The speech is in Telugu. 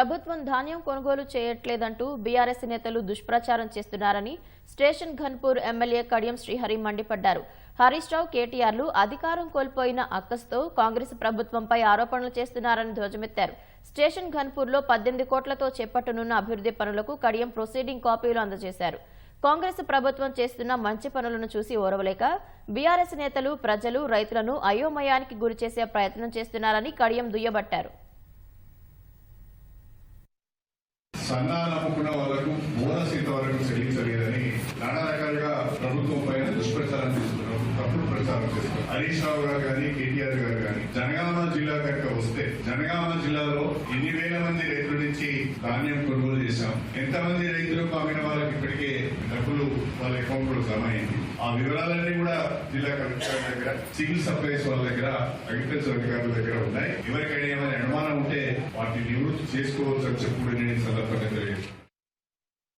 ప్రభుత్వం ధాన్యం కొనుగోలు చేయట్లేదంటూ బీఆర్ఎస్ నేతలు దుష్ప్రచారం చేస్తున్నారని స్టేషన్ ఘన్పూర్ ఎమ్మెల్యే కడియం శ్రీహరి మండిపడ్డారు. హరీష్ రావు కేటీఆర్లు అధికారం కోల్పోయిన అక్కస్తో కాంగ్రెస్ ప్రభుత్వంపై ఆరోపణలు చేస్తున్నారని ధ్వజమెత్తారు. స్టేషన్ ఘన్పూర్లో పద్దెనిమిది కోట్లతో చేపట్టనున్న అభివృద్ధి పనులకు కడియం ప్రొసీడింగ్ కాపీలు అందజేశారు. కాంగ్రెస్ ప్రభుత్వం చేస్తున్న మంచి పనులను చూసి ఓరవలేక బీఆర్ఎస్ నేతలు ప్రజలు రైతులను అయోమయానికి గురిచేసే ప్రయత్నం చేస్తున్నారని కడియం దుయ్యబట్టారు. సన్నాలు అమ్ముకున్న వాళ్ళకు బోనస్ ఇంతవరకు చెల్లించలేదని నానా రకాలుగా ప్రభుత్వం పైన దుష్ప్రచారం చేస్తున్నారు. తప్పుడు ప్రచారం చేస్తున్నారు. హరీష్ రావు గారు కానీ కేటీఆర్ గారు కానీ జనగామ జిల్లా కనుక వస్తే జనగామ జిల్లాలో ఎన్ని వేల మంది రైతుల నుంచి ధాన్యం కొనుగోలు చేశాం? ఎంతమంది రైతులకు అమ్మిన వాళ్ళకి ఇప్పటికే డబ్బులు వాళ్ళ అకౌంట్లో జమ అయింది? ఆ వివరాలన్నీ కూడా జిల్లా కలెక్టర్ దగ్గర సివిల్ సప్లైస్ వాళ్ళ దగ్గర అగ్రికల్చర్ అధికారుల దగ్గర ఉన్నాయి. ఎవరికైనా ఏమైనా అనుమానం ఉంటే వాటిని నివృత్తి చేసుకోవచ్చు అని చెప్పుడు నేను సందర్భంగా